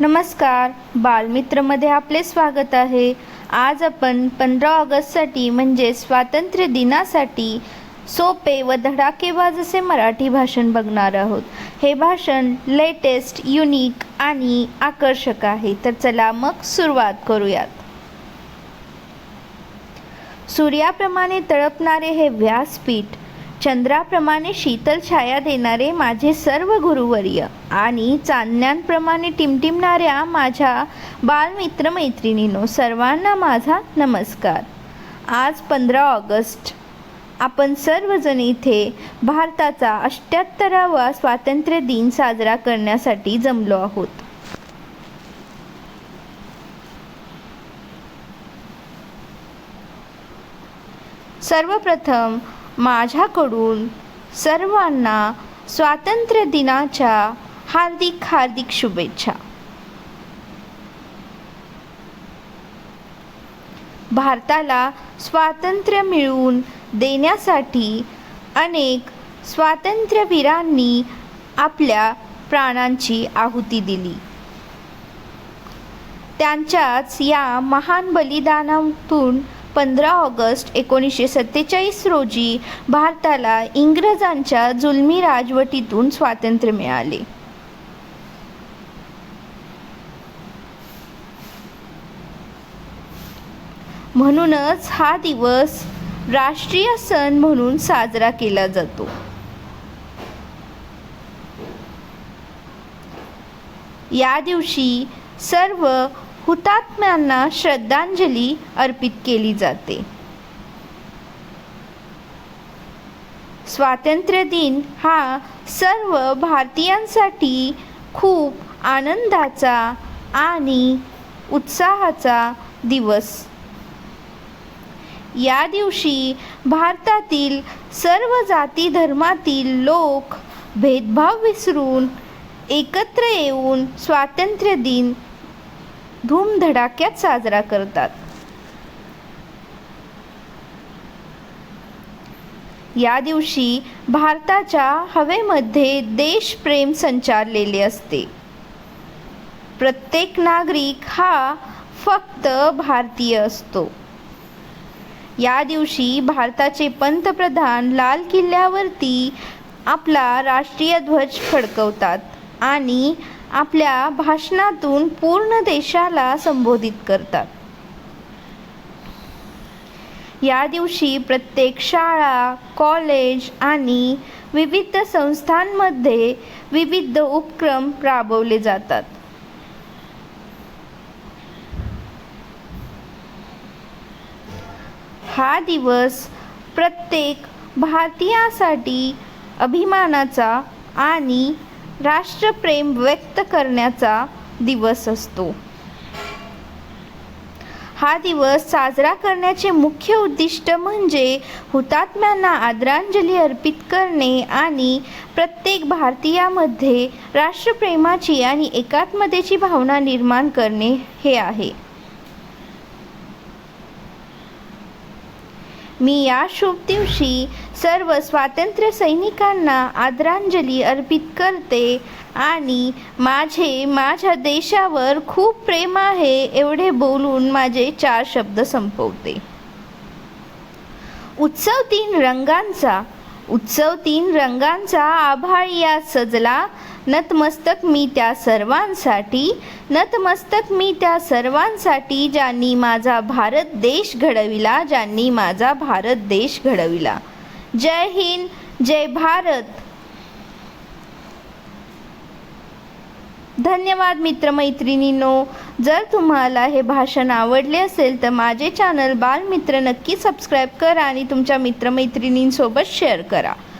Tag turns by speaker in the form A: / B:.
A: नमस्कार बालमित्रमध्ये आपले स्वागत आहे. आज आपण पंधरा ऑगस्टसाठी म्हणजे स्वातंत्र्य दिनासाठी सोपे व धडाकेबाज असे मराठी भाषण बघणार आहोत. हे भाषण लेटेस्ट युनिक आणि आकर्षक आहे. तर चला मग सुरुवात करूयात. सूर्याप्रमाणे तळपणारे हे व्यासपीठ चंद्राप्रमाणे शीतल छाया देणारे माझे सर्व गुरुवर्य आणि चांदण्यांप्रमाणे टिमटिमणाऱ्या माझ्या बालमित्र मैत्रिणींनो सर्वांना माझा नमस्कार. आज पंधरा ऑगस्ट. आपण सर्वजण इथे भारताचा अष्ट्याहत्तरावा स्वातंत्र्य दिन साजरा करण्यासाठी जमलो आहोत. सर्वप्रथम माझ्याकडून सर्वांना स्वातंत्र्य दिनाच्या हार्दिक हार्दिक शुभेच्छा. भारताला स्वातंत्र्य मिळवून देण्यासाठी अनेक स्वातंत्र्यवीरांनी आपल्या प्राणांची आहुती दिली. त्यांच्याच या महान बलिदानातून पंधरा ऑगस्ट एकोणीसशे सत्तेचाळीस रोजी भारताला इंग्रजांच्या जुलमी राजवटीतून स्वातंत्र्य मिळाले. म्हणूनच हा दिवस राष्ट्रीय सण म्हणून साजरा केला जातो. या दिवशी सर्व हुतात्म्यांना श्रद्धांजली अर्पित केली जाते. स्वातंत्र्य दिन हा सर्व भारतीयांसाठी खूप आनंदाचा आणि उत्साहाचा दिवस. या दिवशी भारतातील सर्व जाती धर्मातील लोक भेदभाव विसरून एकत्र येऊन स्वातंत्र्य दिन धूमधडाक्यात साजरा करतात. या दिवशी भारताच्या हवेमध्ये देशप्रेम संचारलेले असते. प्रत्येक नागरिक हा फक्त भारतीय असतो. या दिवशी भारताचे पंतप्रधान लाल किल्ल्यावरती आपला राष्ट्रीय ध्वज फडकवतात आणि आपल्या भाषणातून पूर्ण देशाला संबोधित करतात. या दिवशी प्रत्येक शाळा कॉलेज आणि विविध संस्थांमध्ये विविध उपक्रम राबवले जातात. हा दिवस प्रत्येक भारतीयासाठी अभिमानाचा आणि राष्ट्रप्रेम व्यक्त करण्याचा दिवस असतो. हा दिवस साजरा करण्याचे मुख्य उद्दिष्ट म्हणजे हुतात्म्यांना आदरांजली अर्पित करणे आणि प्रत्येक भारतीयामध्ये राष्ट्रप्रेमाची आणि एकात्मतेची भावना निर्माण करणे हे आहे. मी या शुभ दिवशी सर्व स्वातंत्र्य सैनिकांना आदरांजली अर्पित करते आणि माझे माझ्या देशावर खूप प्रेम आहे एवढे बोलून माझे चार शब्द संपवते. उत्सव तीन रंगांचा उत्सव तीन रंगांचा आभाळ या सजला नतमस्तक मी त्या सर्वांसाठी नतमस्तक मी त्या सर्वांसाठी ज्यांनी माझा भारत देश घडविला ज्यांनी माझा भारत देश घडविला. जय हिंद जय भारत. धन्यवाद मित्रमैत्रिणींनो. जर तुम्हाला हे भाषण आवडले असेल तर माझे चॅनल बालमित्र नक्की सबस्क्राईब करा आणि तुमच्या मित्रमैत्रिणींसोबत शेअर करा.